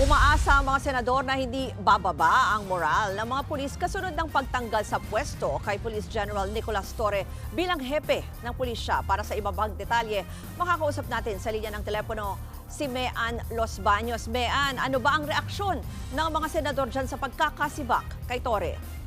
Umaasa ang mga senador na hindi bababa ang moral ng mga pulis kasunod ng pagtanggal sa pwesto kay Police General Nicolas Torre bilang hepe ng pulisya. Para sa iba pang detalye, makakausap natin sa linya ng telepono si Mean Los Baños. Mean, ano ba ang reaksyon ng mga senador dyan sa pagkakasibak kay Torre?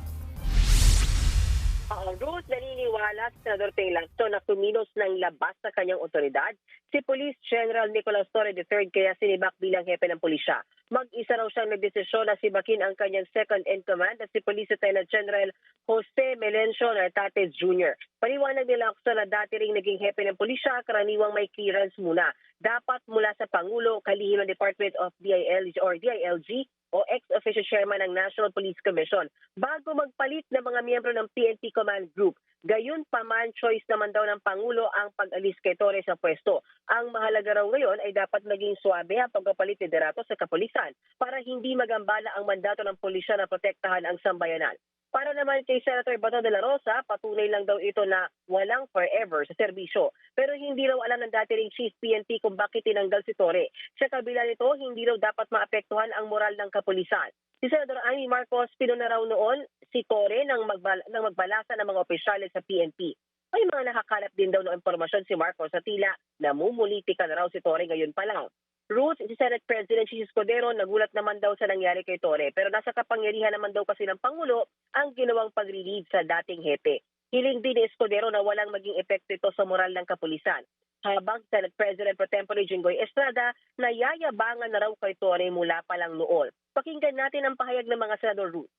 Ang Ruth naniniwala si Senador Ping Lacson na kumilos ng labas sa kanyang otoridad si Police General Nicolas Torre III kaya sinibak bilang hepe ng pulisya. Mag-isa raw siyang nagdesisyon na sibakin ang kanyang second in command at si Police Lieutenant General Jose Melencio Nartates Jr. Paliwanag ni Lacson na dati ring naging hepe ng pulisya, karaniwang may clearance muna. Dapat mula sa Pangulo, kalihim ng Department of DILG or DILG o ex-official chairman ng National Police Commission bago magpalit ng mga miyembro ng PNP Command Group. Gayon pa man, choice naman daw ng Pangulo ang pag-alis kay Torres sa pwesto. Ang mahalaga raw ngayon ay dapat maging swabe ang pagpapalit ni Derato sa kapulisan para hindi magambala ang mandato ng pulisya na protektahan ang sambayanan. Para naman kay Senator Bato de la Rosa, patunay lang daw ito na walang forever sa serbisyo. Pero hindi raw alam ng dati ring Chief PNP kung bakit tinanggal si Torre. Sa kabila nito, hindi raw dapat maapektuhan ang moral ng kapulisan. Si Senator Amy Marcos pinuna raw noon si Torre nang, magbal- nang magbalasa ng mga opisyalis sa PNP. May mga nakakalap din daw ng impormasyon si Marcos sa tila namumulitika na raw si Torre ngayon pa lang. Ruth, si Senate President Chis Escudero, nagulat naman daw sa nangyari kay Torre pero nasa kapangyarihan naman daw kasi ng Pangulo ang ginawang pag-relieve sa dating hepe. Hiling din ni Escudero na walang maging epekto ito sa moral ng kapulisan. Habang Senate President Pro Tempore Jinggoy Estrada, nayayabangan na raw kay Torre mula pa lang noon. Pakinggan natin ang pahayag ng mga Senador Ruth.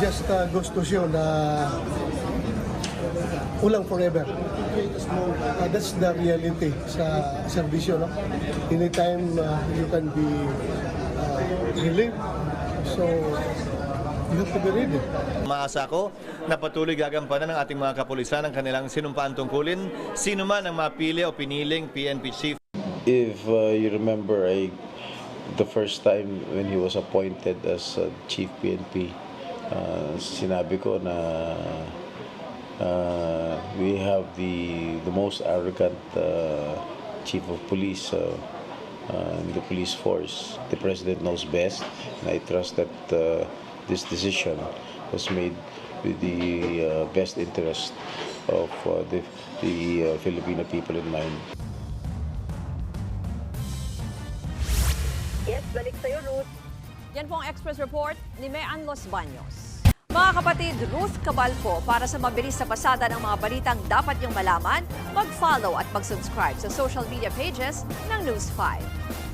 Just uh, goes to na ulang forever. Uh, that's the reality sa serbisyo. No? Anytime uh, you can be uh, relieved. So, you have to be ready. Maasa ko na patuloy gagampanan ng ating mga kapulisan ang kanilang sinumpaan tungkulin, sino man ang mapili o piniling PNP chief. If uh, you remember, I, the first time when he was appointed as uh, chief PNP, uh, sinabi ko na uh, we have the the most arrogant uh, chief of police uh, uh, in the police force. The president knows best, and I trust that uh, this decision was made with the uh, best interest of uh, the the uh, Filipino people in mind. Yes, balik sa'yo Ruth. Yan po ang Express Report ni Mean Los Baños. Mga kapatid, Ruth Cabalco, para sa mabilis na pasada ng mga balitang dapat niyong malaman, mag-follow at mag-subscribe sa social media pages ng News 5.